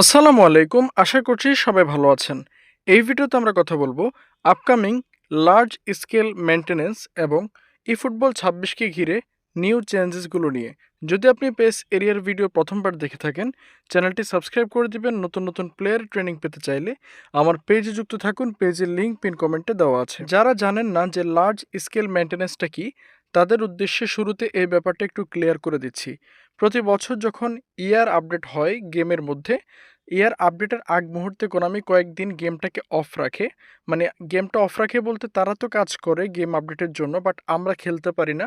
আসসালামু আলাইকুম, আশা করছি সবাই ভালো আছেন। এই ভিডিওতে আমরা কথা বলব আপকামিং লার্জ স্কেল মেনটেনেন্স এবং ই ফুটবল ছাব্বিশকে ঘিরে নিউ চেঞ্জেসগুলো নিয়ে। যদি আপনি পেস এরিয়ার ভিডিও প্রথমবার দেখে থাকেন চ্যানেলটি সাবস্ক্রাইব করে দিবেন, নতুন নতুন প্লেয়ার ট্রেনিং পেতে চাইলে। আমার পেজে যুক্ত থাকুন পেজের লিঙ্ক পিন কমেন্টে দেওয়া আছে। যারা জানেন না যে লার্জ স্কেল মেনটেনেন্সটা কি তাদের উদ্দেশ্যে শুরুতে এই ব্যাপারটা একটু ক্লিয়ার করে দিচ্ছি। প্রতি বছর যখন ইয়ার আপডেট হয় গেমের মধ্যে ইয়ার আপডেটের আগ মুহূর্তে কোনামি কয়েকদিন গেমটাকে অফ রাখে। মানে গেমটা অফ রাখে বলতে তারা তো কাজ করে গেম আপডেটের জন্য বাট আমরা খেলতে পারি না।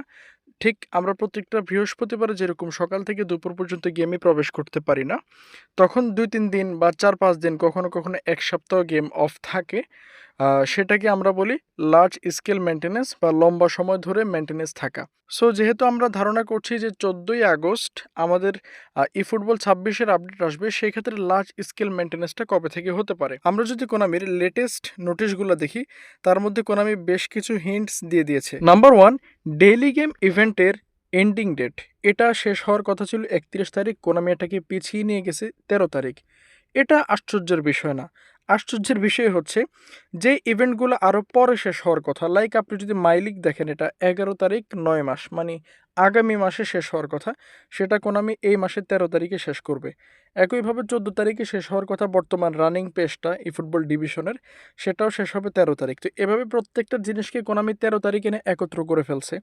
ঠিক আমরা প্রত্যেকটা বৃহস্পতিবারে যেরকম সকাল থেকে দুপুর পর্যন্ত গেমে প্রবেশ করতে পারি না, তখন দুই তিন দিন বা চার পাঁচ দিন কখনো কখনো এক সপ্তাহ গেম অফ থাকে। সেটাকে আমরা বলি লার্জ স্কেল মেনটেনেন্স বা লম্বা সময় ধরে মেনটেনেন্স থাকা। সো যেহেতু আমরা ধারণা করছি যে চোদ্দোই আগস্ট আমাদের ই ফুটবল ছাব্বিশের আপডেট আসবে সেই ক্ষেত্রে লার্জ স্কেল মেনটেনেন্সটা কবে থেকে হতে পারে? আমরা যদি কোনামির লেটেস্ট নোটিশগুলো দেখি, তার মধ্যে কোনামি বেশ কিছু হিন্টস দিয়ে দিয়েছে। নাম্বার ওয়ান ডেইলি গেম ইভেন্টের এন্ডিং ডেট এটা শেষ হওয়ার কথা ছিল একত্রিশ তারিখ, কোনামি এটাকে পিছিয়ে নিয়ে গেছে তেরো তারিখ। এটা আশ্চর্যের বিষয় না। আশ্চর্যের বিষয় হচ্ছে যে ইভেন্টগুলো আরও পরে শেষ হওয়ার কথা। লাইক আপনি যদি মাইলিক দেখেন, এটা এগারো তারিখ নয় মাস মানে আগামী মাসে শেষ হওয়ার কথা, সেটা কোনামি এই মাসের তেরো তারিখে শেষ করবে। একইভাবে চোদ্দ তারিখে শেষ হওয়ার কথা বর্তমান রানিং পেজটা, এই ফুটবল ডিভিশনের, সেটাও শেষ হবে তেরো তারিখ। তো এভাবে প্রত্যেকটা জিনিসকে কোনামি তেরো তারিখ এনে একত্র করে ফেলছে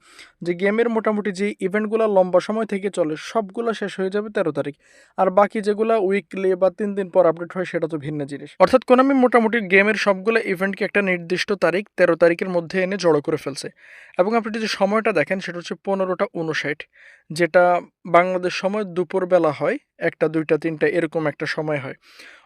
যে গেমের মোটামুটি যে ইভেন্টগুলো লম্বা সময় থেকে চলে, সবগুলো শেষ হয়ে যাবে তেরো তারিখ। আর বাকি যেগুলো উইকলি বা তিন দিন পর আপডেট হয়, সেটা তো ভিন্ন জিনিস। অর্থাৎ কোনামি মোটামুটি গেমের সবগুলো ইভেন্টকে একটা নির্দিষ্ট তারিখ, তেরো তারিখের মধ্যে এনে জড়ো করে ফেলছে। এবং আপনি যদি সময়টা দেখেন, সেটা হচ্ছে পনেরোটা উনষাট যেটা বাংলাদেশ সময় দুপুরবেলা হয়, একটা, দুইটা, তিনটা, এরকম একটা সময় হয়।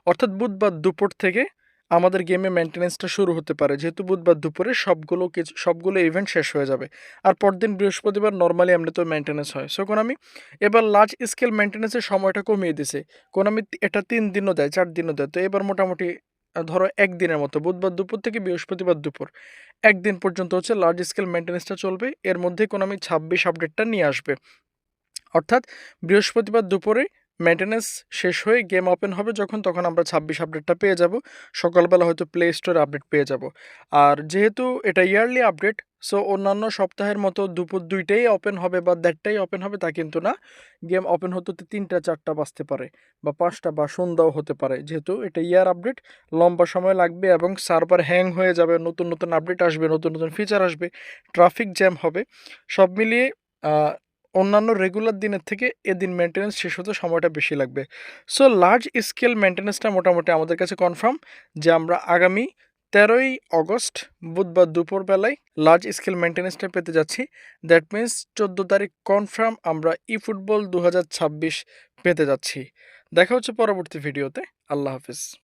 অর্থাৎ বুধবার দুপুর থেকে আমাদের গেমে মেনটেনেন্সটা শুরু হতে পারে। যেহেতু বুধবার দুপুরে সবগুলো কিছু সবগুলো ইভেন্ট শেষ হয়ে যাবে। আর পরদিন বৃহস্পতিবার নর্মালি এমনি তো মেনটেনেন্স হয়। সো আমি এবার লার্জ স্কেল মেনটেনেন্সের সময়টা কমিয়ে দিছে। আমি এটা তিন দিনও দেয়, চার দিনও দেয়। তো এবার মোটামুটি ধরো একদিনের মতো, বুধবার দুপুর থেকে বৃহস্পতিবার দুপুর। একদিন পর্যন্ত হচ্ছে লার্জ স্কেল মেনটেন্সটা চলবে, এর মধ্যে কোনো আমি ছাব্বিশ আপডেটটা নিয়ে আসবে। অর্থাৎ বৃহস্পতিবার দুপুরে মেনটেনেন্স শেষ হয়ে গেম ওপেন হবে যখন, তখন আমরা ছাব্বিশ আপডেটটা পেয়ে যাব। সকালবেলা হয়তো প্লে স্টোরে আপডেট পেয়ে যাব। আর যেহেতু এটা ইয়ারলি আপডেট সো অন্যান্য সপ্তাহের মতো দুপুর দুইটাই ওপেন হবে বা দেড়টাই ওপেন হবে, তা কিন্তু না। গেম ওপেন হতে তিনটা, চারটা বাজতে পারে বা পাঁচটা বা সন্ধ্যাও হতে পারে। যেহেতু এটা ইয়ার আপডেট লম্বা সময় লাগবে এবং সার্ভার হ্যাং হয়ে যাবে, নতুন নতুন আপডেট আসবে, নতুন নতুন ফিচার আসবে ট্রাফিক জ্যাম হবে। সব মিলিয়ে অন্যান্য রেগুলার দিনের থেকে এদিন মেনটেন্যান্স শেষ হতে সময়টা বেশি লাগবে। সো লার্জ স্কেল মেনটেন্যান্সটা মোটামুটি আমাদের কাছে কনফার্ম যে আমরা আগামী তেরোই অগস্ট বুধবার দুপুরবেলায় লার্জ স্কেল মেনটেন্যান্সটা পেতে যাচ্ছি। দ্যাট মিন্স চোদ্দ তারিখ কনফার্ম আমরা ই ফুটবল দু হাজার ছাব্বিশ পেতে যাচ্ছি। দেখা হচ্ছে পরবর্তী ভিডিওতে আল্লাহ হাফিজ।